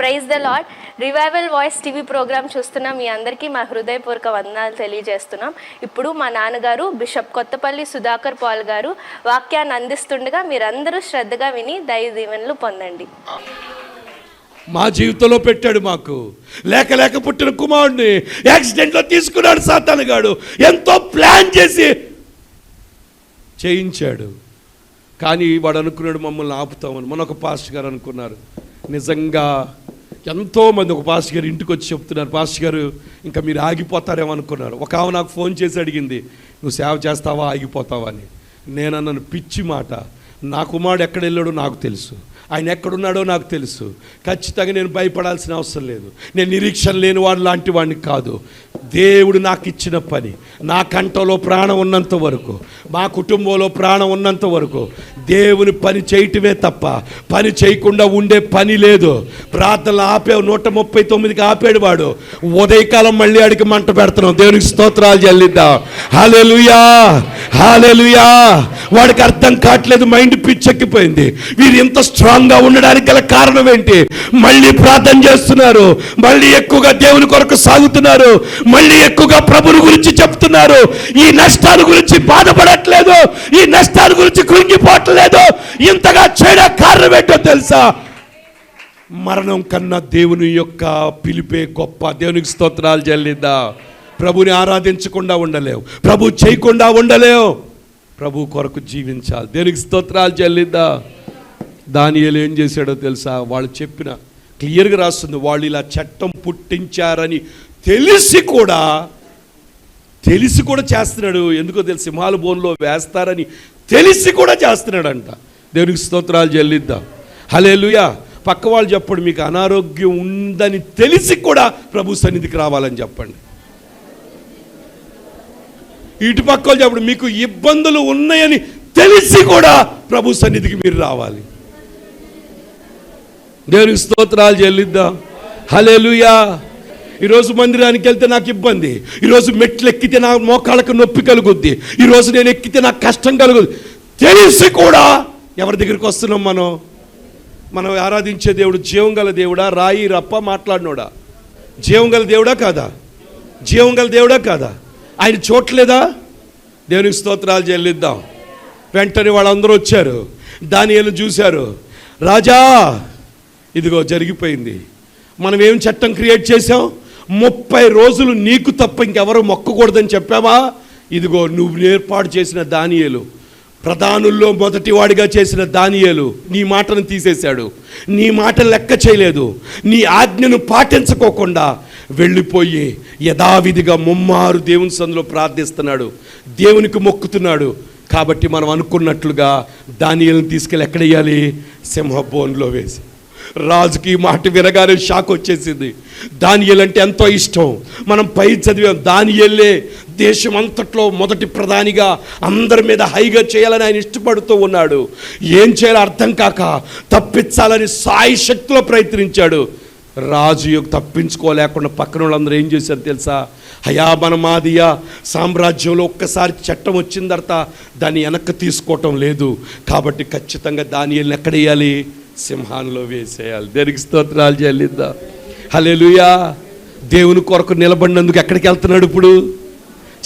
Praise the lord revival voice TV programme చూస్తున్న మీ అందరికీ మా హృదయపూర్వక వందనాలు తెలియజేస్తున్నాం. ఇప్పుడు మా నాన్నగారు బిషప్ కొత్తపల్లి సుధాకర్ పాల్ గారు వాక్యాన్ని అందిస్తుండగా మీరందరూ శ్రద్ధగా విని దైవదీవెనలు పొందండి. మా జీవితంలో పెట్టాడు మాకు. లేక లేక పుట్టిన కుమారుడిని యాక్సిడెంట్లో తీసుకున్నాడు సాతానుగాడు ఎంతో ప్లాన్ చేసి చేయించాడు. కానీ వాడు అనుకున్నాడు మమ్మల్ని ఆపుతామని. మన ఒక పాస్టర్ గారు అనుకున్నారు. నిజంగా ఎంతోమంది ఒక పాస్టర్ గారు ఇంటికి వచ్చి చెప్తున్నారు. పాస్టర్ గారు ఇంకా మీరు ఆగిపోతారేమో అనుకున్నారు. ఒక ఆమె నాకు ఫోన్ చేసి అడిగింది నువ్వు సేవ చేస్తావా ఆగిపోతావా అని. నేను అన్నాను పిచ్చి మాట. నా కుమారుడు ఎక్కడ వెళ్ళాడో నాకు తెలుసు. ఆయన ఎక్కడున్నాడో నాకు తెలుసు. ఖచ్చితంగా నేను భయపడాల్సిన అవసరం లేదు. నేను నిరీక్షణ లేని వాడు లాంటి వాడిని కాదు. దేవుడు నాకు ఇచ్చిన పని. నా కంటలో ప్రాణం ఉన్నంత వరకు మా కుటుంబంలో ప్రాణం ఉన్నంత వరకు దేవుని పని చేయటమే తప్ప పని చేయకుండా ఉండే పని లేదు. ప్రార్థనలు ఆపే నూట ముప్పై తొమ్మిదికి ఆపాడు వాడు. ఉదయకాలం మళ్ళీ అడిగి మంట పెడుతున్నాం. దేవునికి స్తోత్రాలు చెల్లిద్దాం. హాలేలుయా హాలేలుయా వాడికి అర్థం కావట్లేదు మైండ్ పిచ్చెక్కిపోయింది. వీరు ఇంత స్ట్రాంగ్గా ఉండడానికి గల కారణం ఏంటి? మళ్ళీ ప్రార్థన చేస్తున్నారు. మళ్ళీ ఎక్కువగా దేవుని కొరకు సాగుతున్నారు. మళ్ళీ ఎక్కువగా ప్రభుని గురించి చెప్తున్నారు. ఈ నష్టాల గురించి బాధపడట్లేదు. ఈ నష్టాల గురించి కృంగిపోవట్లేదు. ఇంతగా చేయడం కారణం ఏంటో తెలుసా? మరణం కన్నా దేవుని యొక్క పిలిపే గొప్ప దేవునికి స్తోత్రాలు చెల్లిద్దా. ప్రభుని ఆరాధించకుండా ఉండలేవు. ప్రభు చేయకుండా ఉండలేవు. ప్రభు కొరకు జీవించాలి. దేనికి స్తోత్రాలు చెల్లిద్దా. దానియలు ఏం చేశాడో తెలుసా? వాళ్ళు చెప్పిన క్లియర్గా రాస్తుంది. వాళ్ళు ఇలా చట్టం పుట్టించారని తెలిసి కూడా తెలిసి కూడా చేస్తున్నాడు. ఎందుకో తెలిసి సింహాల బోన్లో వేస్తారని తెలిసి కూడా చేస్తున్నాడంట. దేవునికి స్తోత్రాలు చెల్లిద్దాం. హలేలుయా పక్క వాళ్ళు చెప్పండి మీకు అనారోగ్యం ఉందని తెలిసి కూడా ప్రభు సన్నిధికి రావాలని చెప్పండి. ఇటు పక్క వాళ్ళు చెప్పండి మీకు ఇబ్బందులు ఉన్నాయని తెలిసి కూడా ప్రభు సన్నిధికి మీరు రావాలి. దేవునికి స్తోత్రాలు చెల్లిద్దాం. హలేలుయా ఈరోజు మందిరానికి వెళ్తే నాకు ఇబ్బంది. ఈరోజు మెట్లు ఎక్కితే నా మోకాళ్ళకు నొప్పి కలుగుద్ది. ఈరోజు నేను ఎక్కితే నాకు కష్టం కలుగుద్ది. తెలిసి కూడా ఎవరి దగ్గరికి వస్తున్నాం మనం? మనం ఆరాధించే దేవుడు జీవం గల దేవుడా? రాయి రప్ప మాట్లాడినోడా? జీవం గల దేవుడా కాదా? జీవం గల దేవుడా కాదా? ఆయన చూడలేదా దేవునికి స్తోత్రాలు చెల్లిద్దాం. వెంటనే వాళ్ళందరూ వచ్చారు. దానియలు చూశారు. రాజా ఇదిగో జరిగిపోయింది. మనం ఏం చట్టం క్రియేట్ చేసాం ముప్పై రోజులు నీకు తప్ప ఇంకెవరు మొక్కకూడదని చెప్పావా? ఇదిగో నువ్వు ఏర్పాటు చేసిన దానియలు. ప్రధానుల్లో మొదటివాడిగా చేసిన దానియలు. నీ మాటను తీసేశాడు. నీ మాట లెక్క చేయలేదు. నీ ఆజ్ఞను పాటించుకోకుండా వెళ్ళిపోయి యథావిధిగా ముమ్మారు దేవుని సందులో ప్రార్థిస్తున్నాడు. దేవునికి మొక్కుతున్నాడు. కాబట్టి మనం అనుకున్నట్లుగా దానియలను తీసుకెళ్ళి ఎక్కడేయాలి సింహబోన్లో వేసి. రాజుకి మాట వినగానే షాక్ వచ్చేసింది. దానియల్ అంటే ఎంతో ఇష్టం. మనం పై చదివాం. దానియల్లే దేశం అంతట్లో మొదటి ప్రధానిగా అందరి మీద హైగా చేయాలని ఆయన ఇష్టపడుతూ ఉన్నాడు. ఏం చేయాలో అర్థం కాక తప్పించాలని సాయి శక్తిలో ప్రయత్నించాడు. రాజు తప్పించుకోలేకుండా పక్కన వాళ్ళందరూ ఏం చేశారు తెలుసా? హయాబన మాదియా సామ్రాజ్యంలో ఒక్కసారి చట్టం వచ్చిన తర్వాత దాన్ని వెనక్కి తీసుకోవటం లేదు. కాబట్టి ఖచ్చితంగా దాని ఎక్కడేయాలి సింహాన్లో వేసేయాలి. దేనికి స్తోత్రాలు చెల్లిద్దా? హలేలుయా దేవుని కొరకు నిలబడినందుకు ఎక్కడికి వెళ్తున్నాడు ఇప్పుడు?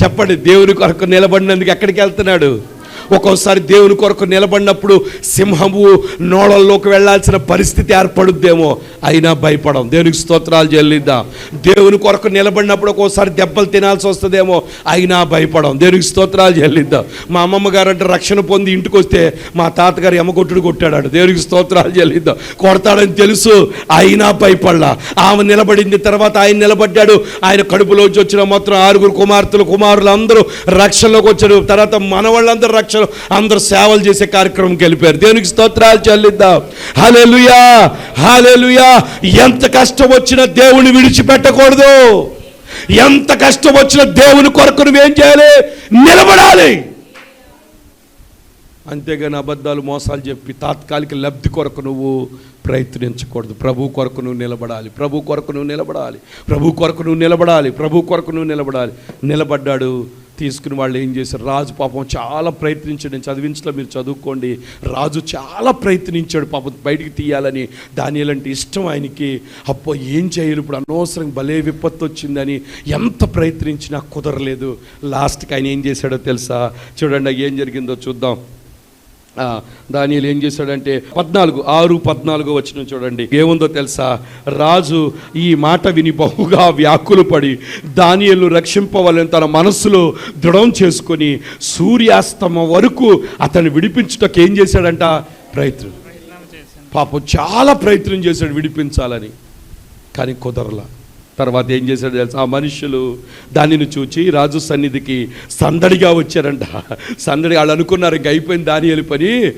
చెప్పండి దేవుని కొరకు నిలబడినందుకు ఎక్కడికి వెళ్తున్నాడు? ఒక్కోసారి దేవుని కొరకు నిలబడినప్పుడు సింహము నోళల్లోకి వెళ్ళాల్సిన పరిస్థితి ఏర్పడుద్దేమో అయినా భయపడం. దేవునికి స్తోత్రాలు చెల్లిద్దాం. దేవుని కొరకు నిలబడినప్పుడు ఒక్కోసారి దెబ్బలు తినాల్సి వస్తుందేమో అయినా భయపడం. దేవునికి స్తోత్రాలు చెల్లిద్దాం. మా అమ్మమ్మ గారు అంటే రక్షణ పొంది ఇంటికి వస్తే మా తాతగారు ఎమ్మగొట్టుడు కొట్టాడు దేవునికి స్తోత్రాలు చెల్లిద్దాం. కొడతాడని తెలుసు అయినా భయపడలా. ఆమె నిలబడింది తర్వాత ఆయన నిలబడ్డాడు. ఆయన కడుపులోంచి వచ్చిన మొత్తం ఆరుగురు కుమార్తెలు కుమారులు అందరూ రక్షణలోకి వచ్చారు. తర్వాత మన వాళ్ళందరూ రక్షణ అందరూ సేవలు చేసే కార్యక్రమంకి వెళ్ళిపోయారు దేవునికి స్తోత్రాలు చెల్లిద్దాం. హాలేలుయా హాలేలుయా ఎంత కష్టం వచ్చినా దేవుని విడిచిపెట్టకూడదు. ఎంత కష్టం వచ్చినా దేవుని కొరకు నువ్వేం చేయాలి? నిలబడాలి. అంతేగాని అబద్ధాలు మోసాలు చెప్పి తాత్కాలిక లబ్ధి కొరకు నువ్వు ప్రయత్నించకూడదు. ప్రభు కొరకు నువ్వు నిలబడాలి. ప్రభు కొరకు నువ్వు నిలబడాలి. ప్రభు కొరకు నువ్వు నిలబడాలి. ప్రభు కొరకు నువ్వు నిలబడాలి. నిలబడ్డాడు తీసుకుని వాళ్ళు ఏం చేశారు? రాజు పాపం చాలా ప్రయత్నించాడు. నేను చదివించలో మీరు చదువుకోండి. రాజు చాలా ప్రయత్నించాడు పాపం బయటికి తీయాలని. దాని అంటే ఇష్టం ఆయనకి. అప్పో ఏం చేయాలి ఇప్పుడు? అనవసరం భలే విపత్తు వచ్చిందని ఎంత ప్రయత్నించినా కుదరలేదు. లాస్ట్కి ఆయన ఏం చేశాడో తెలుసా? చూడండి ఏం జరిగిందో చూద్దాం. దానియలు ఏం చేశాడంటే పద్నాలుగు ఆరు పద్నాలుగు వచ్చిన చూడండి. ఏముందో తెలుసా? రాజు ఈ మాట విని బహుగా వ్యాకులు పడి దానియలు రక్షింపవాలని తన మనస్సులో దృఢం చేసుకొని సూర్యాస్తమ వరకు అతను విడిపించుటకు ఏం చేశాడంట? ప్రయత్నం పాపం చాలా ప్రయత్నం చేశాడు విడిపించాలని. కానీ కుదరలా. తర్వాత ఏం చేశాడు తెలుసు? ఆ మనుషులు దానిని చూచి రాజు సన్నిధికి సందడిగా వచ్చారంట. సందడి వాళ్ళు అనుకున్నారు ఇంక అయిపోయింది దాని పని.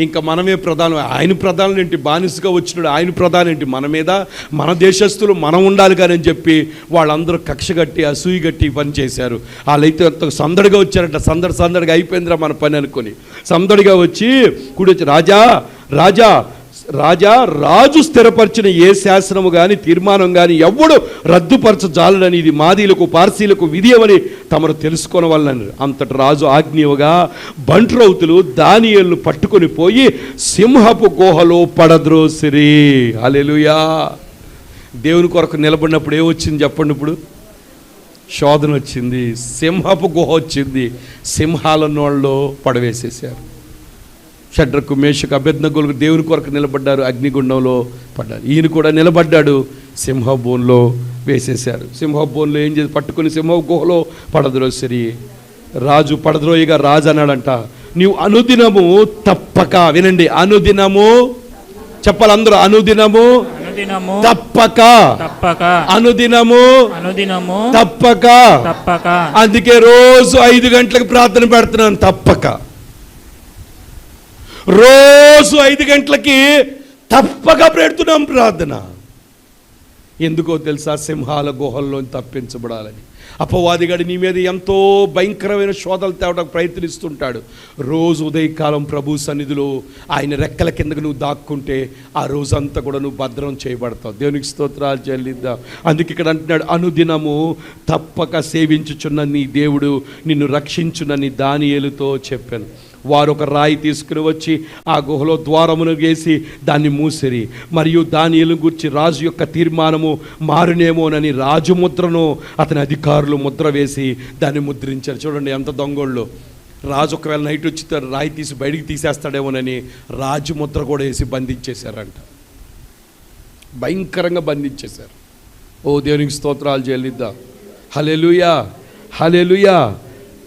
ఇంకా మనమే ప్రధానం. ఆయన ప్రధానం ఏంటి? బానిసగా వచ్చినాడు. ఆయన ప్రధానం ఏంటి? మన మీద మన దేశస్తులు మనం ఉండాలి కానీ అని చెప్పి వాళ్ళందరూ కక్ష కట్టి అసూయి కట్టి పని చేశారు. వాళ్ళైతే అంత సందడిగా వచ్చారంట. సందడి సందడిగా అయిపోయిందిరా మన పని అనుకొని. సందడిగా వచ్చి కూడి వచ్చి రాజా రాజా రాజా రాజు స్థిరపరిచిన ఏ శాసనము కానీ తీర్మానం కానీ ఎవ్వడు రద్దుపరచజాలడని ఇది మాదీలకు పార్సీలకు విధియమని తమరు తెలుసుకోనవల్లని అంతటి రాజు ఆజ్ఞివగా బంట్రౌతులు దానియలను పట్టుకొని పోయి సింహపు గుహలో పడద్రోసిరి అలెలుయా దేవుని కొరకు నిలబడినప్పుడు ఏమొచ్చింది చెప్పండి ఇప్పుడు? శోధన వచ్చింది సింహపు గుహ వచ్చింది సింహాల నోళ్ళలో పడవేసేసారు షడ్రకు మేషకు అభ్యర్థనకులకు దేవుని కొరకు నిలబడ్డారు అగ్నిగుండంలో పడ్డారు. ఈయన కూడా నిలబడ్డాడు సింహభూన్లో వేసేశారు. సింహభూన్లో ఏం చేసి పట్టుకుని సింహ గుహలో పడద్రోసరి రాజు పడద్రోయిగా రాజు అన్నాడంట నీవు అనుదినము తప్పక వినండి అనుదినము చెప్పాలి అందరూ అనుదినము అనుదినము తప్పక తప్పక అనుదినము అనుదినము తప్పక తప్పక అందుకే రోజు ఐదు గంటలకు ప్రార్థన పెడుతున్నాను తప్పక రోజు ఐదు గంటలకి తప్పక పెడుతున్నాం ప్రార్థన. ఎందుకో తెలుసా? సింహాల గుహల్లో తప్పించబడాలని. అపవాదిగాడు నీ మీద ఎంతో భయంకరమైన శోధలు తేవడానికి ప్రయత్నిస్తుంటాడు. రోజు ఉదయకాలం ప్రభు సన్నిధిలో ఆయన రెక్కల కిందకు నువ్వు దాక్కుంటే ఆ రోజంతా కూడా నువ్వు భద్రం చేయబడతావు. దేవునికి స్తోత్రాలు చెల్లిద్దాం. అందుకే ఇక్కడ అంటున్నాడు అనుదినము తప్పక సేవించుచున్న నీ దేవుడు నిన్ను రక్షించునని దానియేలుతో చెప్పాను. వారు ఒక రాయి తీసుకుని వచ్చి ఆ గుహలో ద్వారమును వేసి దాన్ని మూసిరి. మరియు దాని గుర్చి రాజు యొక్క తీర్మానము మారునేమోనని రాజు ముద్రను అతని అధికారులు ముద్ర వేసి దాన్ని ముద్రించారు. చూడండి ఎంత దొంగోళ్ళు. రాజు ఒకవేళ నైట్ వచ్చి రాయి తీసి బయటికి తీసేస్తాడేమోనని రాజు ముద్ర కూడా వేసి బంధించేశారంట. భయంకరంగా బంధించేశారు. ఓ దేవునికి స్తోత్రాలు చెల్లిద్దా. హలెలుయా హలెలుయా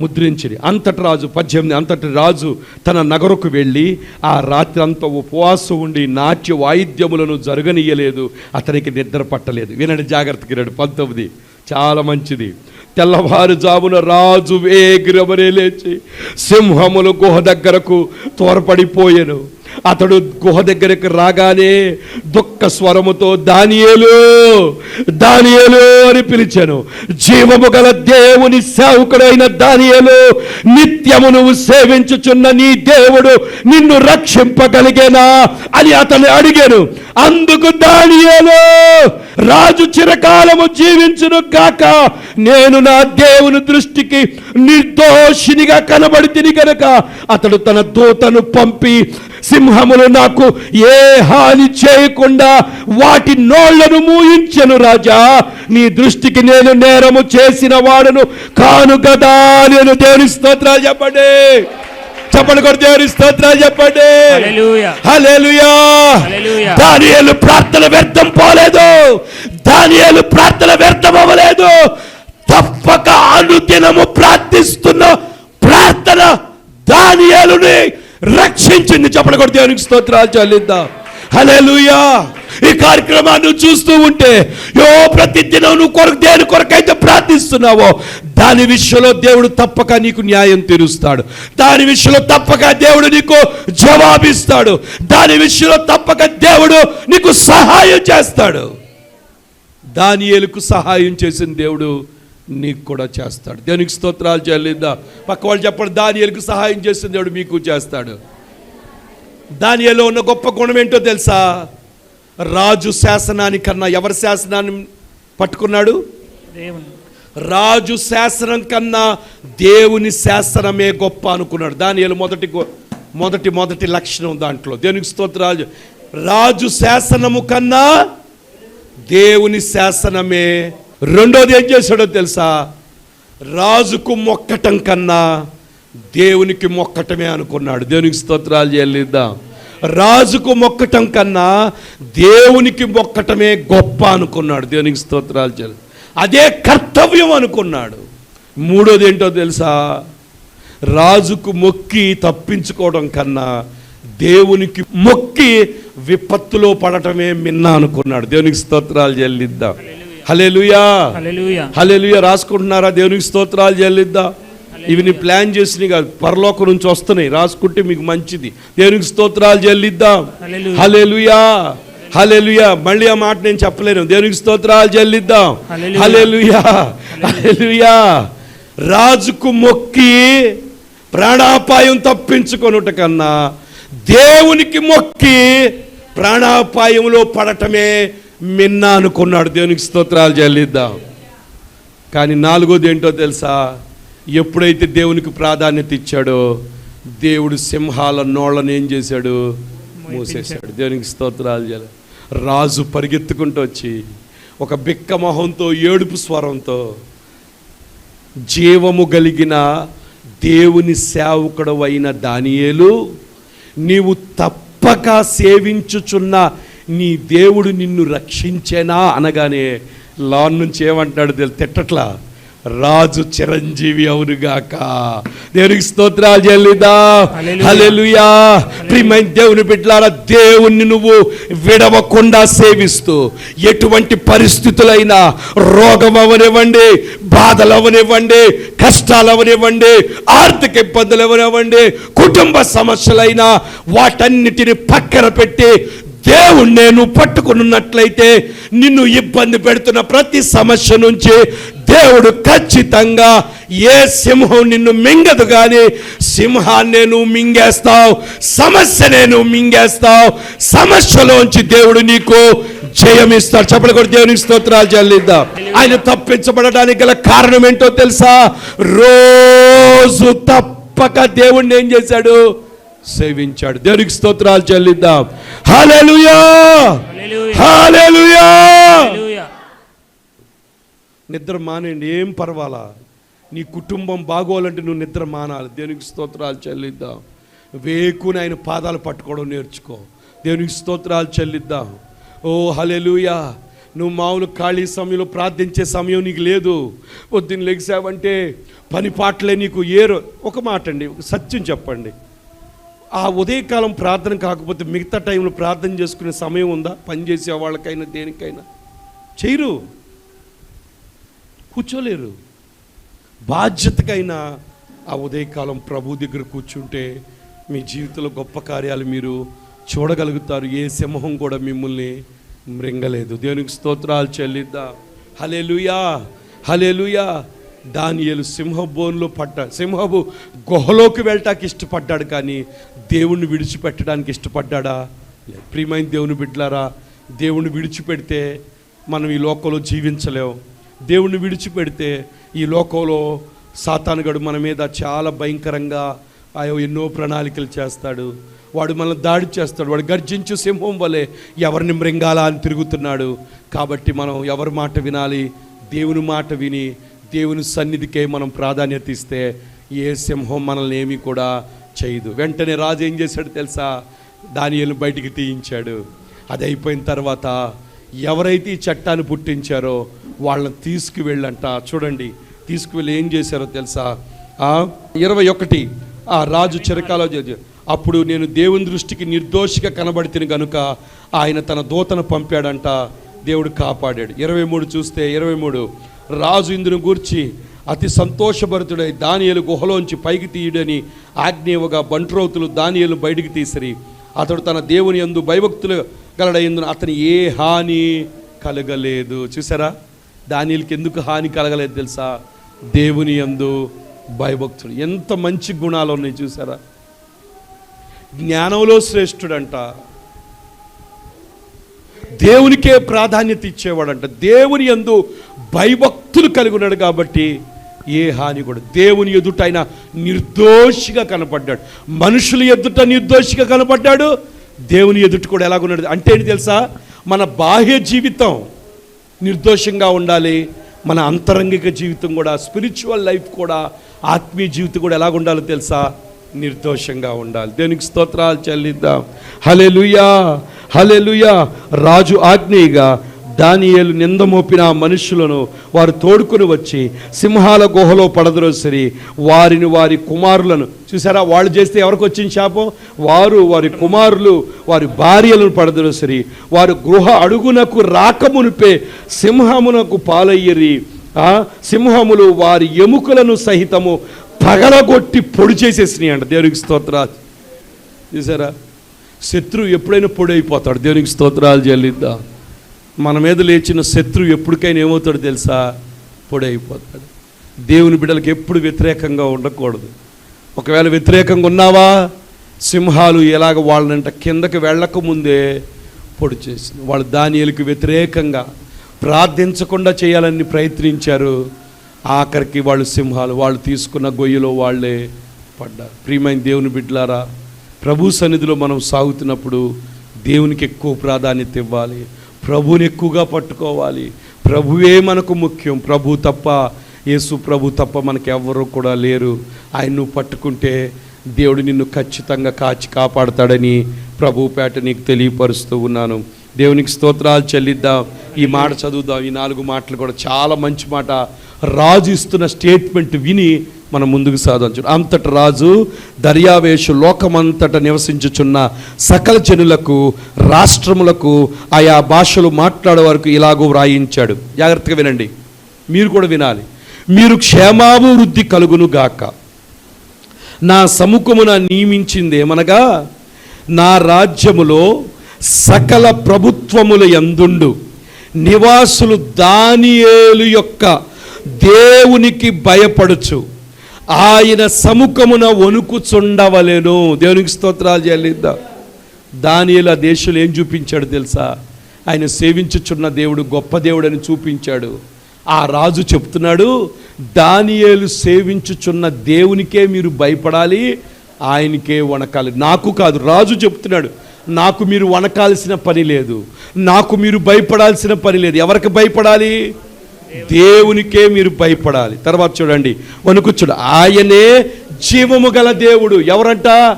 ముద్రించింది అంతటి రాజు పద్దెనిమిది అంతటి రాజు తన నగరకు వెళ్ళి ఆ రాత్రి అంతా ఉపవాసం ఉండి నాట్య వాయిద్యములను జరగనీయలేదు. అతనికి నిద్ర పట్టలేదు. వినండి జాగ్రత్తకి రెండు. పంతొమ్మిది. చాలా మంచిది. తెల్లవారుజామున రాజు వేగిరమనే లేచి సింహములు గుహ దగ్గరకు త్వరపడిపోయాను అతడు గుహ దగ్గరికి రాగానే దుఃఖ స్వరముతో దానియేలు దానియేలు అని పిలిచాను. జీవము గల దేవుని సేవకుడైన దానియేలు నిత్యము నువ్వు సేవించుచున్న నీ దేవుడు నిన్ను రక్షింపగలిగేనా? అని అతను అడిగాను. అందుకు దానియేలు రాజు చిరకాలము జీవించును కాక నేను నా దేవుని దృష్టికి నిర్దోషినిగా కనబడి తిని గనక అతడు తన దూతను పంపి సింహములు నాకు ఏ హాని చేయకుండా వాటి నోళ్ళను మూయించెను రాజా. నీ దృష్టికి నేను నేరము చేసిన వాడును కాను కదా నేను దేవుని స్తోత్రాలు చెప్పండి. చెప్పండి కూడా దేవుని స్తోత్రాలు చెప్పండి. దానియేలు ప్రార్థన వ్యర్థం పోలేదు. దానియేలు ప్రార్థన వ్యర్థం అవ్వలేదు. తప్పక అనుదినము ప్రార్థిస్తున్న ప్రార్థన దానియేలుని రక్షించింది చెప్పండి కూడా దేవునికి స్తోత్రాలు చెల్లిద్దాం. హలేలుయా ఈ కార్యక్రమాన్ని చూస్తూ ఉంటే యో ప్రతిదినం నువ్వు కొరకు దేని కొరకైతే ప్రార్థిస్తున్నావో దాని విషయంలో దేవుడు తప్పక నీకు న్యాయం తీరుస్తాడు. దాని విషయంలో తప్పక దేవుడు నీకు జవాబిస్తాడు. దాని విషయంలో తప్పక దేవుడు నీకు సహాయం చేస్తాడు. దానియేలుకు సహాయం చేసిన దేవుడు నీకు కూడా చేస్తాడు. దేవునికి స్తోత్రాలు చెల్లిద్దా. పక్క వాళ్ళు చెప్పండి దానియేలుకు సహాయం చేసిన దేవుడు మీకు చేస్తాడు. దానియేలో ఉన్న గొప్ప గుణం ఏంటో తెలుసా? రాజు శాసనానికన్నా ఎవరి శాసనాన్ని పట్టుకున్నాడు? రాజు శాసనం కన్నా దేవుని శాసనమే గొప్ప అనుకున్నాడు. దాని మొదటి మొదటి మొదటి లక్షణం దాంట్లో. దేవునికి స్తోత్రాలు రాజు శాసనము కన్నా దేవుని శాసనమే రెండోది ఏం చేశాడో తెలుసా? రాజుకు మొక్కటం కన్నా దేవునికి మొక్కటమే అనుకున్నాడు. దేవునికి స్తోత్రాలు చెల్లిద్దాం. రాజుకు మొక్కటం కన్నా దేవునికి మొక్కటమే గొప్ప అనుకున్నాడు. దేవునికి స్తోత్రాలు చెల్లి. అదే కర్తవ్యం అనుకున్నాడు. మూడోది ఏంటో తెలుసా? రాజుకు మొక్కి తప్పించుకోవడం కన్నా దేవునికి మొక్కి విపత్తులో పడటమే మిన్న అనుకున్నాడు. దేవునికి స్తోత్రాలు చెల్లిద్దాం. హల్లెలూయా హల్లెలూయా రాసుకుంటున్నారా? దేవునికి స్తోత్రాలు చెల్లిద్దాం? ఇవి నీ ప్లాన్ చేసినవి కాదు. పరలోకం నుంచి వస్తున్నాయి. రాసుకుంటే మీకు మంచిది. దేవునికి స్తోత్రాలు చెల్లిద్దాం. హల్లెలూయా హల్లెలూయా మళ్ళీ ఆ మాట నేను చెప్పలేను. దేవునికి స్తోత్రాలు చెల్లిద్దాం. హల్లెలూయా హల్లెలూయా రాజుకు మొక్కి ప్రాణాపాయం తప్పించుకొనుట కన్నా దేవునికి మొక్కి ప్రాణాపాయంలో పడటమే మిన్న అనుకున్నాడు. దేవునికి స్తోత్రాలు చెల్లిద్దాం. కానీ నాలుగోది ఏంటో తెలుసా? ఎప్పుడైతే దేవునికి ప్రాధాన్యత ఇచ్చాడో దేవుడు సింహాల నోళ్ళను ఏం చేశాడు? మూసేశాడు. దేవునికి స్తోత్రాలు చేయాలి రాజు పరిగెత్తుకుంటూ వచ్చి ఒక బిక్క మొహంతో ఏడుపు స్వరంతో జీవము కలిగిన దేవుని సేవకుడు అయిన దానియేలు నీవు తప్పక సేవించుచున్న నీ దేవుడు నిన్ను రక్షించేనా అనగానే లాన్ నుంచి ఏమంటాడు తెలు తిట్టట్లా. రాజు చిరంజీవి అవునుగాక దేవునికి స్తోత్రాలు చెల్లిదా. హల్లెలూయా. ప్రియమైన దేవుని బిడ్డలారా దేవుణ్ణి నువ్వు విడవకుండా సేవిస్తూ ఎటువంటి పరిస్థితులైనా రోగం అవనివ్వండి బాధలు అవనివ్వండి కష్టాలు అవనివ్వండి ఆర్థిక ఇబ్బందులు అవనివ్వండి కుటుంబ సమస్యలైనా వాటన్నిటిని పక్కన పెట్టి దేవుణ్ణి నేను పట్టుకున్నట్లయితే నిన్ను ఇబ్బంది పెడుతున్న ప్రతి సమస్య నుంచి దేవుడు ఖచ్చితంగా ఏ సింహం నిన్ను మింగదు కానీ సింహాన్ని నువ్వు మింగేస్తావు సమస్యనే నువ్వు మింగేస్తావు సమస్యలోంచి దేవుడు నీకు జయమిస్తాడు చెప్పలు కూడా దేవునికి స్తోత్రాలు చెల్లిద్దాం. ఆయన తప్పించబడడానికి గల కారణం ఏంటో తెలుసా? రోజు తప్పక దేవుణ్ణి ఏం చేశాడు? సేవించాడు. దేవునికి స్తోత్రాలు చెల్లిద్దాం. హల్లెలూయా! హల్లెలూయా! నిద్ర మానేయండి ఏం పర్వాలా? నీ కుటుంబం బాగోవాలంటే నువ్వు నిద్ర మానాలి. దేవునికి స్తోత్రాలు చెల్లిద్దాం. వేకుని ఆయన పాదాలు పట్టుకోవడం నేర్చుకో. దేవునికి స్తోత్రాలు చెల్లిద్దాం. ఓ హలెలుయా నువ్వు మామూలు ఖాళీ సమయంలో ప్రార్థించే సమయం నీకు లేదు. పొద్దున్న లెగిసావంటే పని పాటలే నీకు ఏరు. ఒక మాట అండి ఒక సత్యం చెప్పండి. ఆ ఉదయకాలం ప్రార్థన కాకపోతే మిగతా టైంలో ప్రార్థన చేసుకునే సమయం ఉందా? పనిచేసే వాళ్ళకైనా దేనికైనా. చేయరు. కూర్చోలేరు. బాధ్యతకైనా ఆ ఉదయకాలం ప్రభు దగ్గర కూర్చుంటే మీ జీవితంలో గొప్ప కార్యాలు మీరు చూడగలుగుతారు. ఏ సింహం కూడా మిమ్మల్ని మృంగలేదు. దేవునికి స్తోత్రాలు చెల్లిద్దా. హలేలుయా హలేలుయా దానియలు సింహబోన్లో పడ్డా సింహబు గుహలోకి వెళ్ళటానికి ఇష్టపడ్డాడు కానీ దేవుణ్ణి విడిచిపెట్టడానికి ఇష్టపడ్డాడా? ప్రియమైన దేవుని బిడ్డలారా దేవుణ్ణి విడిచిపెడితే మనం ఈ లోకంలో జీవించలేం. దేవుణ్ణి విడిచిపెడితే ఈ లోకంలో సాతానుగడు మన మీద చాలా భయంకరంగా ఆయో ఎన్నో ప్రణాళికలు చేస్తాడు. వాడు మనల్ని దాడి చేస్తాడు. వాడు గర్జించు సింహం వలె ఎవరిని మృంగాల అని తిరుగుతున్నాడు. కాబట్టి మనం ఎవరి మాట వినాలి? దేవుని మాట విని దేవుని సన్నిధికే మనం ప్రాధాన్యత ఇస్తే ఏ సింహం మనల్ని ఏమీ కూడా చేయదు. వెంటనే రాజు ఏం చేశాడు తెలుసా? దానియలను బయటికి తీయించాడు. అది అయిపోయిన తర్వాత ఎవరైతే ఈ చట్టాన్ని పుట్టించారో వాళ్ళని తీసుకువెళ్ళంట. చూడండి తీసుకువెళ్ళి ఏం చేశారో తెలుసా? ఇరవై ఒకటి ఆ రాజు చిరకాలో అప్పుడు నేను దేవుని దృష్టికి నిర్దోషిగా కనబడితిని గనుక ఆయన తన దూతను పంపాడంట. దేవుడు కాపాడాడు. ఇరవై మూడు చూస్తే ఇరవై మూడు రాజు ఇందును గూర్చి అతి సంతోషభరితుడై దానియలు గుహలోంచి పైకి తీయుడని ఆజ్ఞేయగా బంట్రోతులు దానియలు బయటికి తీసిరి. అతడు తన దేవుని యందు భయభక్తులు గలడైందున అతని ఏ హాని కలగలేదు. చూసారా దానియలకి ఎందుకు హాని కలగలేదు తెలుసా? దేవుని యందు భయభక్తుడు ఎంత మంచి గుణాలు ఉన్నాయి చూసారా జ్ఞానంలో శ్రేష్ఠుడంట. దేవునికే ప్రాధాన్యత ఇచ్చేవాడంట. దేవుని యందు భయభక్తు కలిగి ఉన్నాడు కాబట్టి ఏ హాని కూడా. దేవుని ఎదుట ఆయన నిర్దోషిగా కనపడ్డాడు. మనుషుల ఎదుట నిర్దోషిగా కనపడ్డాడు. దేవుని ఎదుట కూడా ఎలాగున్నాడు అంటే ఏంటి తెలుసా? మన బాహ్య జీవితం నిర్దోషంగా ఉండాలి. మన అంతరంగిక జీవితం కూడా స్పిరిచువల్ లైఫ్ కూడా ఆత్మీయ జీవితం కూడా ఎలాగ ఉండాలో తెలుసా? నిర్దోషంగా ఉండాలి. దేనికి స్తోత్రాలు చెల్లిద్దాం. హలే లుయా హలే రాజు ఆజ్ఞయిగా దానియేలు నింద మోపిన మనుషులను వారు తోడుకొని వచ్చి సింహాల గుహలో పడద్రోసిరి వారిని వారి కుమారులను చూసారా వాళ్ళు చేస్తే ఎవరికి వచ్చింది శాపం? వారు వారి కుమారులు వారి భార్యలను పడద్రోసిరి వారు గృహ అడుగునకు రాకమునిపే సింహమునకు పాలయ్యరి సింహములు వారి ఎముకలను సహితము పగలగొట్టి పొడి చేసేసినాయి అంట దేవునికి స్తోత్రాలు. చూసారా? శత్రువు ఎప్పుడైనా పొడి అయిపోతాడు. దేవునికి స్తోత్రాలు చెల్లిద్దాం. మన మీద లేచిన శత్రువు ఎప్పటికైనా ఏమవుతాడో తెలుసా? పొడి అయిపోతాడు. దేవుని బిడ్డలకు ఎప్పుడు వ్యతిరేకంగా ఉండకూడదు. ఒకవేళ వ్యతిరేకంగా ఉన్నావా? సింహాలు ఎలాగ వాళ్ళనంట కిందకి వెళ్ళక ముందే పొడి చేసింది వాళ్ళు దానియలకు వ్యతిరేకంగా ప్రార్థించకుండా చేయాలని ప్రయత్నించారు. ఆఖరికి వాళ్ళు సింహాలు వాళ్ళు తీసుకున్న గొయ్యిలో వాళ్ళే పడ్డారు. ప్రియమైన దేవుని బిడ్డలారా ప్రభు సన్నిధిలో మనం సాగుతున్నప్పుడు దేవునికి ఎక్కువ ప్రాధాన్యత ఇవ్వాలి. ప్రభుని ఎక్కువగా పట్టుకోవాలి. ప్రభువే మనకు ముఖ్యం. ప్రభు తప్ప యేసు ప్రభు తప్ప మనకి ఎవ్వరూ కూడా లేరు. ఆయన నువ్వు పట్టుకుంటే దేవుడు నిన్ను ఖచ్చితంగా కాచి కాపాడతాడని ప్రభు పేట నీకు తెలియపరుస్తూ ఉన్నాను. దేవునికి స్తోత్రాలు చెల్లిద్దాం. ఈ మాట చదువుదాం. ఈ నాలుగు మాటలు కూడా చాలా మంచి మాట రాజు ఇస్తున్న స్టేట్మెంట్ విని మనం ముందుకు సాధించు. అంతట రాజు దర్యావేషు లోకమంతట నివసించుచున్న సకల జనులకు రాష్ట్రములకు ఆయా భాషలు మాట్లాడే వరకు ఇలాగూ వ్రాయించాడు. జాగ్రత్తగా వినండి. మీరు కూడా వినాలి. మీరు క్షేమాభివృద్ధి కలుగును గాక. నా సముఖమున నియమించింది ఏమనగా నా రాజ్యములో సకల ప్రభుత్వముల ఎందుండు నివాసులు దానియేలు యొక్క దేవునికి భయపడుచు. ఆయన సముఖమున వణుకుచుండవలేను. దేవునికి స్తోత్రాలు చెల్లిద్దాం దానియేలు దేశంలో ఏం చూపించాడు తెలుసా? ఆయన సేవించుచున్న దేవుడు గొప్ప దేవుడని చూపించాడు. ఆ రాజు చెప్తున్నాడు దానియేలు సేవించుచున్న దేవునికే మీరు భయపడాలి ఆయనకే వణకాలి. నాకు కాదు రాజు చెప్తున్నాడు నాకు మీరు వణకాల్సిన పని లేదు నాకు మీరు భయపడాల్సిన పని లేదు. ఎవరికి భయపడాలి? దేవునికే మీరు భయపడాలి. తర్వాత చూడండి వణుకుచుడు ఆయనే జీవము గల దేవుడు. ఎవరంట?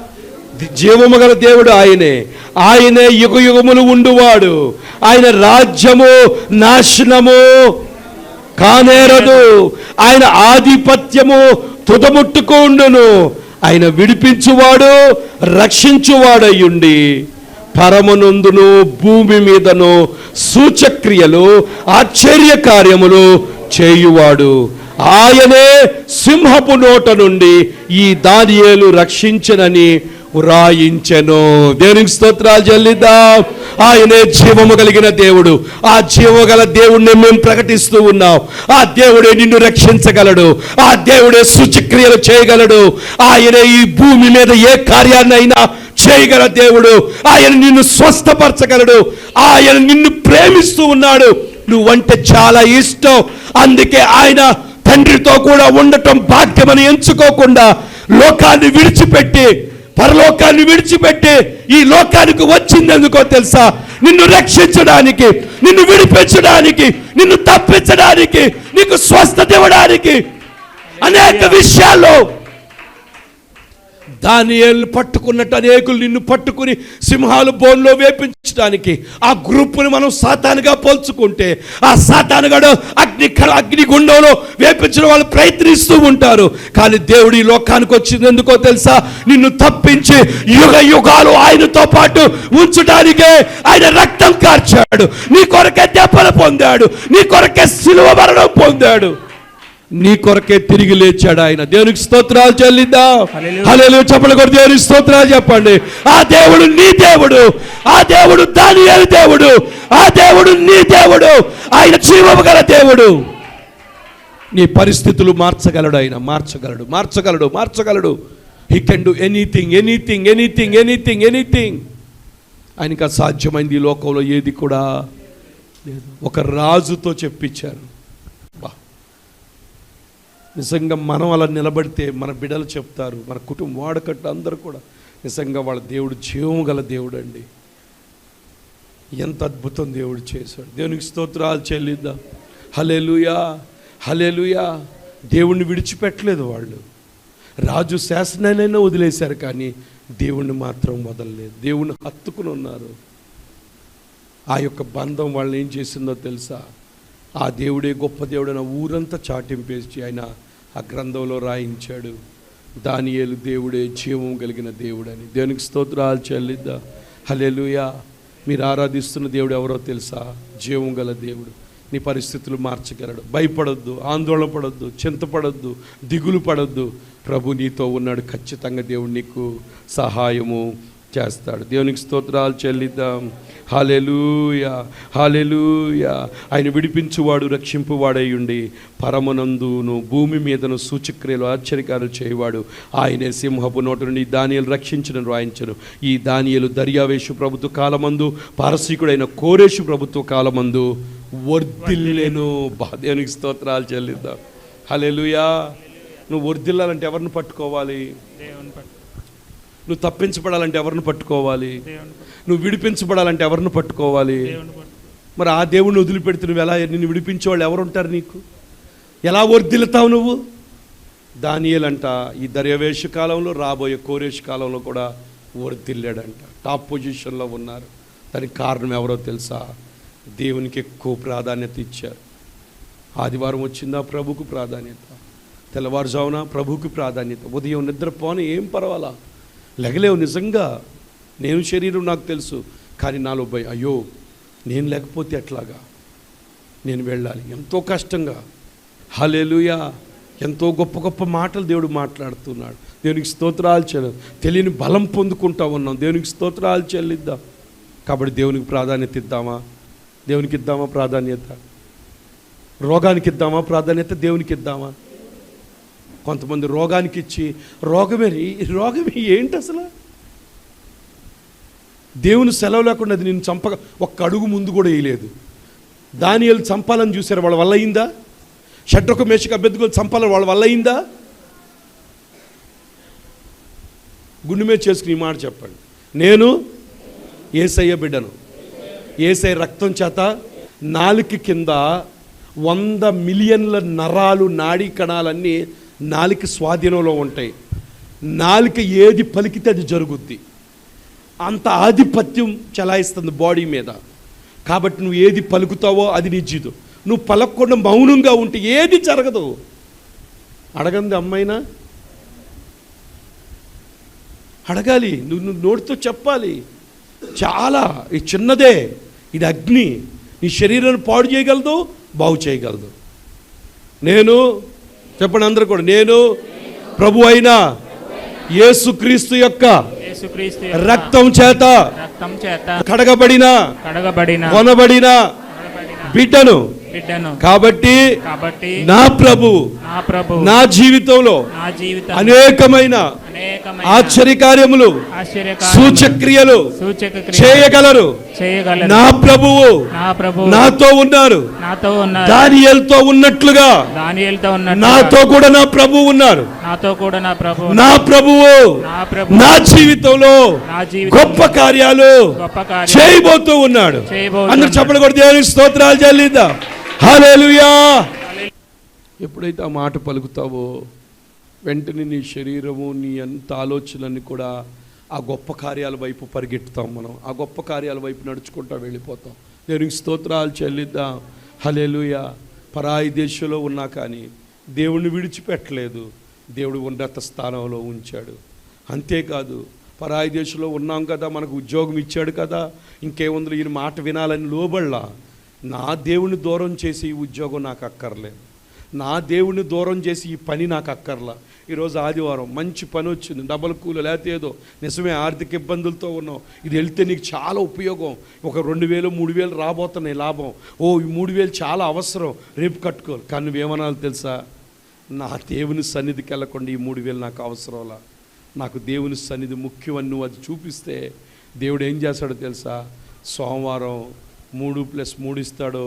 జీవము గల దేవుడు ఆయనే. ఆయనే యుగ యుగములు ఉండువాడు. ఆయన రాజ్యము నాశనము కానేరదు. ఆయన ఆధిపత్యము తుదముట్టుకు ఉండును. ఆయన విడిపించువాడు రక్షించువాడయ్యుండి పరమనందును భూమి మీదను సూచక్రియలు ఆశ్చర్య కార్యములు చేయువాడు. ఆయనే సింహపు నోట నుండి ఈ దానియేలు రక్షించనని వ్రాయించెను. దేవునికి స్తోత్రాలు చెల్లిద్దాం. ఆయనే జీవము కలిగిన దేవుడు. ఆ జీవము గల దేవుడిని మేము ప్రకటిస్తూ ఉన్నాం. ఆ దేవుడే నిన్ను రక్షించగలడు. ఆ దేవుడే సూచక్రియలు చేయగలడు. ఆయనే ఈ భూమి మీద ఏ కార్యాన్నైనా చేయగల దేవుడు. ఆయన నిన్ను స్వస్థపరచగలడు. ఆయన నిన్ను ప్రేమిస్తూ ఉన్నాడు. నువ్వంటే చాలా ఇష్టం. అందుకే ఆయన తండ్రితో కూడా ఉండటం భాగ్యమని ఎంచుకోకుండా లోకాన్ని విడిచిపెట్టి పరలోకాన్ని విడిచిపెట్టి ఈ లోకానికి వచ్చిందెందుకో తెలుసా? నిన్ను రక్షించడానికి నిన్ను విడిపించడానికి నిన్ను తప్పించడానికి నీకు స్వస్థత ఇవ్వడానికి అనేక విషయాల్లో దానియేలు పట్టుకున్నట్టు అనేకులు నిన్ను పట్టుకుని సింహాలు బోన్లో వేపించడానికి ఆ గ్రూప్ని మనం సాతానుగా పోల్చుకుంటే ఆ సాతానుగాడు అగ్ని అగ్నిగుండంలో అగ్ని గుండంలో వేపించిన వాళ్ళు ప్రయత్నిస్తూ ఉంటారు. కానీ దేవుడు ఈ లోకానికి వచ్చింది ఎందుకో తెలుసా? నిన్ను తప్పించి యుగ యుగాలు ఆయనతో పాటు ఉంచడానికే ఆయన రక్తం కార్చాడు. నీ కొరకే దెబ్బలు పొందాడు. నీ కొరకే సిలువ మరణం పొందాడు. నీ కొరకే తిరిగి లేచాడు ఆయన. దేవునికి స్తోత్రాలు చెల్లిద్దాం. హల్లెలూయా. చెప్పలు కూడా దేవునికి స్తోత్రాలు చెప్పండి. ఆ దేవుడు నీ దేవుడు ఆ దేవుడు దానియేలు దేవుడు ఆ దేవుడు నీ దేవుడు ఆయన జీవము గల దేవుడు. నీ పరిస్థితులు మార్చగలడు ఆయన మార్చగలడు మార్చగలడు మార్చగలడు. He can do anything anything anything anything anything ఆయనకి అసాధ్యమైంది ఈ లోకంలో ఏది కూడా లేదు. ఒక రాజుతో చెప్పించారు. నిజంగా మనం అలా నిలబడితే మన బిడ్డలు చెప్తారు మన కుటుంబం వాడకట్టు అందరూ కూడా నిజంగా వాళ్ళ దేవుడు జీవం గల దేవుడు అండి ఎంత అద్భుతం దేవుడు చేశాడు. దేవునికి స్తోత్రాలు చెల్లిద్దాం. హలేలుయా హలేలుయా దేవుణ్ణి విడిచిపెట్టలేదు వాళ్ళు. రాజు శాసనాలైనా వదిలేశారు కానీ దేవుణ్ణి మాత్రం వదలలేదు. దేవుణ్ణి హత్తుకుని ఉన్నారు. ఆ యొక్క బంధం వాళ్ళని ఏం చేసిందో తెలుసా? ఆ దేవుడే గొప్ప దేవుడైన ఊరంతా చాటింపేసి ఆయన ఆ గ్రంథంలో రాయించాడు. దానియేలు దేవుడే జీవం కలిగిన దేవుడని. దేవునికి స్తోత్రాలు చెల్లిద్దా. హలెలుయా మీరు ఆరాధిస్తున్న దేవుడు ఎవరో తెలుసా? జీవం గల దేవుడు. నీ పరిస్థితులు మార్చగలడు. భయపడొద్దు ఆందోళన పడొద్దు చింతపడొద్దు దిగులు పడొద్దు. ప్రభు నీతో ఉన్నాడు. ఖచ్చితంగా దేవుడు నీకు సహాయము చేస్తాడు. దేవునికి స్తోత్రాలు చెల్లిద్దాం. హాలెలూయా హాలెలూయా ఆయన విడిపించువాడు రక్షింపువాడయ్యుండి పరమనందును భూమి మీదను సూచక్రియలు ఆశ్చర్యకాలు చేయవాడు. ఆయనే సింహపు నోటు నుండి దానియలు రక్షించను రాయించను. ఈ దానియలు దర్యావేషు ప్రభుత్వ కాలమందు పారసీకుడైన కోరేషు ప్రభుత్వ కాలమందు వర్ధిల్లెను. బా దేవునికి స్తోత్రాలు చెల్లిద్దాం. హలెలుయా నువ్వు వర్ధిల్లాలంటే ఎవరిని పట్టుకోవాలి? దేవుని పట్టు నువ్వు తప్పించబడాలంటే ఎవరిని పట్టుకోవాలి? నువ్వు విడిపించబడాలంటే ఎవరిని పట్టుకోవాలి? మరి ఆ దేవుణ్ణి వదిలిపెడితే నువ్వు ఎలా నిన్ను విడిపించే వాళ్ళు ఎవరు ఉంటారు నీకు? ఎలా వర్ధిల్లుతావు నువ్వు? దానియేలంట ఈ దర్యవేష కాలంలో రాబోయే కోరేష్ కాలంలో కూడా వర్ధిల్లాడంట. టాప్ పొజిషన్లో ఉన్నారు. దానికి కారణం ఎవరో తెలుసా? దేవునికి ఎక్కువ ప్రాధాన్యత ఇచ్చారు. ఆదివారం వచ్చిందా? ప్రభుకు ప్రాధాన్యత. తెల్లవారుజామున ప్రభుకి ప్రాధాన్యత. ఉదయం నిద్రపోని ఏం పర్వాలా? లెగలేవు నిజంగా. నేను శరీరం నాకు తెలుసు. కానీ నాలో భయం. అయ్యో నేను లేకపోతే ఎట్లాగా? నేను వెళ్ళాలి. ఎంతో కష్టంగా. హలేలుయా ఎంతో గొప్ప గొప్ప మాటలు దేవుడు మాట్లాడుతున్నాడు. దేవునికి స్తోత్రాలు చెల్లి. తెలియని బలం పొందుకుంటా ఉన్నాం. దేవునికి స్తోత్రాలు చెల్లిద్దాం. కాబట్టి దేవునికి ప్రాధాన్యత ఇద్దామా? దేవునికి ఇద్దామా? ప్రాధాన్యత. రోగానికి ఇద్దామా? ప్రాధాన్యత దేవునికి ఇద్దామా? కొంతమంది రోగానికి ఇచ్చి రోగమేరి రోగమే ఏంటి అసలు? దేవుని సెలవు లేకుండా అది నేను చంపక ఒక్క అడుగు ముందు కూడా వేయలేదు. దానియలు చంపాలని చూశారు వాళ్ళ వల్ల అయిందా? షడ్రొక మేషకు అభ్యర్థులు చంపాలని వాళ్ళ వల్ల అయిందా? గుండె మీద చేసుకుని మాట చెప్పండి. నేను ఏసయ్య బిడ్డను. ఏసై రక్తం చేత నాలుక కింద వంద మిలియన్ల నరాలు నాడీ కణాలన్నీ నాలుక స్వాధీనంలో ఉంటాయి. నాలుక ఏది పలికితే అది జరుగుద్ది. అంత ఆధిపత్యం చలాయిస్తుంది బాడీ మీద. కాబట్టి నువ్వు ఏది పలుకుతావో అది నీ జీతం నువ్వు పలకకుండా మౌనంగా ఉంటే ఏది జరగదు. అడగంది అమ్మైనా? అడగాలి. నువ్వు నువ్వు నోటితో చెప్పాలి. చాలా ఈ చిన్నదే. ఇది అగ్ని. నీ శరీరాన్ని పాడు చేయగలదు బాగు చేయగలదు. నేను చెప్పండి అందరూ కూడా. నేను ప్రభు అయిన యేసుక్రీస్తు యొక్క రక్తం చేత కడగబడిన కడగబడిన కొనబడిన బిడ్డను బిడ్డను కాబట్టి కాబట్టి నా ప్రభు నా ప్రభు నా జీవితంలో నా జీవితం అనేకమైన ఆశ్చర్యకార్యములు సూచక్రియలు సూచక క్రియలు చేయగలరు. నా ప్రభువు నాతో ఉన్నారు. దానియేలుతో ఉన్నట్లుగా నాతో కూడా నా ప్రభు ఉన్నారు. నా ప్రభు నా ప్రభువు నా జీవితంలో గొప్ప కార్యాలు చేయబోతూ ఉన్నాడు. అందరు చెప్పలు కూడా దేవునికి స్తోత్రాలు చెల్లిద్దాం. హాలేలుయా ఎప్పుడైతే ఆ మాట పలుకుతావో వెంటనే నీ శరీరము నీ అంత ఆలోచనలన్నీ కూడా ఆ గొప్ప కార్యాల వైపు పరిగెట్టుతాం మనం. ఆ గొప్ప కార్యాల వైపు నడుచుకుంటా వెళ్ళిపోతాం. దేవునికి స్తోత్రాలు చెల్లిద్దాం. హలేలుయ పరాయి దేశంలో ఉన్నా కానీ దేవుణ్ణి విడిచిపెట్టలేదు. దేవుడు ఉన్నత స్థానంలో ఉంచాడు. అంతేకాదు పరాయి దేశంలో ఉన్నాం కదా మనకు ఉద్యోగం ఇచ్చాడు కదా ఇంకేముంది ఈయన మాట వినాలని లోబడలా. నా దేవుని దూరం చేసి ఈ ఉద్యోగం నాకు అక్కర్లేదు. నా దేవుని దూరం చేసి ఈ పని నాకు అక్కర్లా. ఈరోజు ఆదివారం మంచి పని వచ్చింది. డబల్ కూలు లేకపోతే ఏదో నిజమే ఆర్థిక ఇబ్బందులతో ఉన్నావు. ఇది వెళ్తే నీకు చాలా ఉపయోగం. ఒక రెండు వేలు మూడు వేలు రాబోతున్నాయి లాభం. ఓ ఈ మూడు వేలు చాలా అవసరం. రేపు కట్టుకోవాలి. కానీ నువ్వేమనాలి తెలుసా? నా దేవుని సన్నిధికి వెళ్ళకుండా ఈ మూడు వేలు నాకు అవసరంలా నాకు దేవుని సన్నిధి ముఖ్యమని నువ్వు అది చూపిస్తే దేవుడు ఏం చేస్తాడో తెలుసా? సోమవారం మూడు ప్లస్ మూడు ఇస్తాడో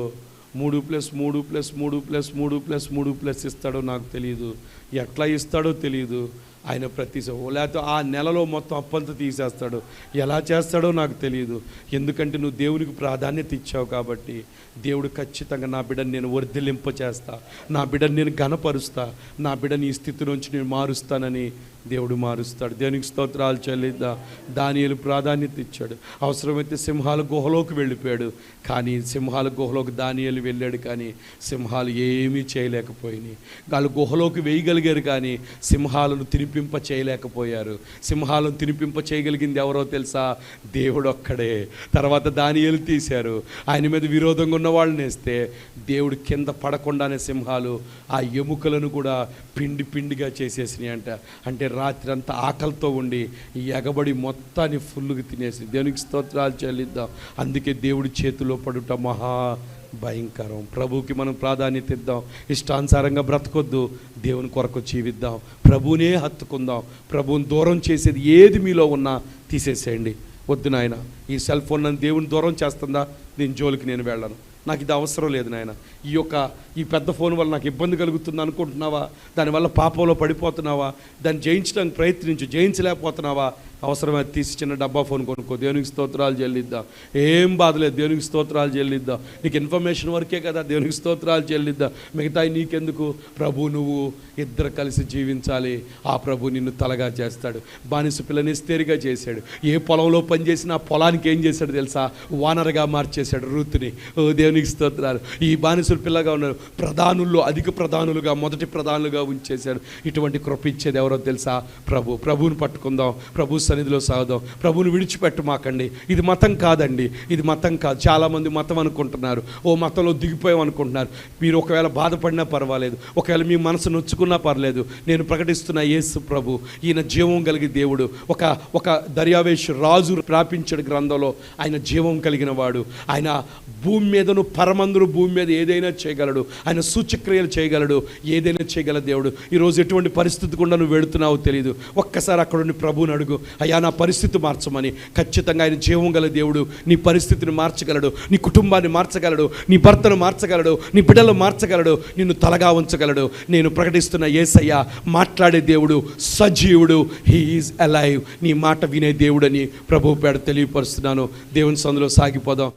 మూడు ప్లస్ మూడు ప్లస్ మూడు ప్లస్ మూడు ప్లస్ మూడు ప్లస్ ఇస్తాడో నాకు తెలియదు ఎట్లా ఇస్తాడో తెలియదు ఆయన ప్రతి లేకపోతే ఆ నెలలో మొత్తం అప్పంతా తీసేస్తాడు. ఎలా చేస్తాడో నాకు తెలియదు. ఎందుకంటే నువ్వు దేవునికి ప్రాధాన్యత ఇచ్చావు కాబట్టి దేవుడు ఖచ్చితంగా నా బిడ్డను నేను వర్ధిలింప చేస్తా. నా బిడ్డను నేను ఘనపరుస్తా. నా బిడ్డని ఈ స్థితి నుంచి నేను మారుస్తానని దేవుడు మారుస్తాడు. దేవునికి స్తోత్రాలు చెల్లిద్దా. దానియలు ప్రాధాన్యత ఇచ్చాడు. అవసరమైతే సింహాల గుహలోకి వెళ్ళిపోయాడు. కానీ సింహాల గుహలోకి దానియలు వెళ్ళాడు కానీ సింహాలు ఏమీ చేయలేకపోయినాయి. వాళ్ళు గుహలోకి వేయగలిగారు కానీ సింహాలను తినిపింప చేయలేకపోయారు సింహాలను తినిపింప చేయగలిగింది ఎవరో తెలుసా? దేవుడు ఒక్కడే తర్వాత దానియలు తీశారు. ఆయన మీద విరోధంగా ఉన్న వాళ్ళని వేస్తే దేవుడు కింద పడకుండానే సింహాలు ఆ ఎముకలను కూడా పిండి పిండిగా చేసేసినాయి అంట. అంటే రాత్రి అంతా ఆకలితో ఉండి ఎగబడి మొత్తాన్ని ఫుల్గా తినేసి దేవునికి స్తోత్రాలు చెల్లిద్దాం. అందుకే దేవుడి చేతిలో పడుట మహా భయంకరం. ప్రభువుకి మనం ప్రాధాన్యత ఇద్దాం. ఇష్టానుసారంగా బ్రతకొద్దు. దేవుని కొరకు జీవిద్దాం. ప్రభువునే హత్తుకుందాం. ప్రభువుని దూరం చేసేది ఏది మీలో ఉన్నా తీసేసేయండి. వద్దు నాయన ఈ సెల్ ఫోన్ నన్ను దేవుని దూరం చేస్తుందా? దీని జోలికి నేను వెళ్ళను. నాకు ఇది అవసరం లేదు నాయన. ఈ యొక్క ఈ పెద్ద ఫోన్ వల్ల నాకు ఇబ్బంది కలుగుతుంది అనుకుంటున్నావా? దానివల్ల పాపంలో పడిపోతున్నావా? దాన్ని జయించడానికి ప్రయత్నించు. జయించలేకపోతున్నావా? అవసరమైతే తీసి చిన్న డబ్బా ఫోన్ కొనుక్కో. దేవునికి స్తోత్రాలు చెల్లిద్దాం. ఏం బాధలేదు దేవునికి స్తోత్రాలు చెల్లిద్దాం. నీకు ఇన్ఫర్మేషన్ వరకే కదా. దేవునికి స్తోత్రాలు చెల్లిద్దాం. మిగతా నీకెందుకు? ప్రభు నువ్వు ఇద్దరు కలిసి జీవించాలి. ఆ ప్రభు నిన్ను తలగా చేస్తాడు. బానిస పిల్లని స్థిరిగా చేశాడు. ఏ పొలంలో పనిచేసినా ఆ పొలానికి ఏం చేశాడు తెలుసా? వానరగా మార్చేశాడు రుతుని. ఓ దేవునికి స్తోత్రాలు. ఈ బానిసుల పిల్లగా ఉన్నారు ప్రధానుల్లో అధిక ప్రధానులుగా మొదటి ప్రధానులుగా ఉంచేశాడు. ఇటువంటి కృప ఇచ్చేది ఎవరో తెలుసా? ప్రభు. ప్రభువుని పట్టుకుందాం. ప్రభు సన్నిధిలో సాగుదాం. ప్రభువుని విడిచిపెట్టమాకండి ఇది మతం కాదండి. ఇది మతం కాదు. చాలామంది మతం అనుకుంటున్నారు. ఓ మతంలో దిగిపోయాం అనుకుంటున్నారు. మీరు ఒకవేళ బాధపడినా పర్వాలేదు. ఒకవేళ మీ మనసు నొచ్చుకున్నా పర్లేదు. నేను ప్రకటిస్తున్న యేసు ప్రభు ఈయన జీవం కలిగి దేవుడు. ఒక ఒక దర్యావేష్ రాజు ప్రాపించడు గ్రంథంలో ఆయన జీవం కలిగిన వాడు. ఆయన భూమి మీదను పరమందును భూమి మీద ఏదైనా చేయగలడు. ఆయన సూచక్రియలు చేయగలడు. ఏదైనా చేయగల దేవుడు. ఈరోజు ఎటువంటి పరిస్థితి గుండా నువ్వు వెళుతున్నావో తెలియదు ఒక్కసారి అక్కడుండి ప్రభువుని అడుగు. అయ్యా నా పరిస్థితి మార్చమని. ఖచ్చితంగా ఆయన జీవం గల దేవుడు. నీ పరిస్థితిని మార్చగలడు. నీ కుటుంబాన్ని మార్చగలడు. నీ భర్తను మార్చగలడు. నీ బిడ్డలు మార్చగలడు. నిన్ను తలగా ఉంచగలడు. నేను ప్రకటిస్తున్న ఏసయ్య మాట్లాడే దేవుడు సజీవుడు. హీ ఈజ్ అలైవ్ నీ మాట వినే దేవుడని ప్రభు పేడ తెలియపరుస్తున్నాను. దేవుని సందులో సాగిపోదాం.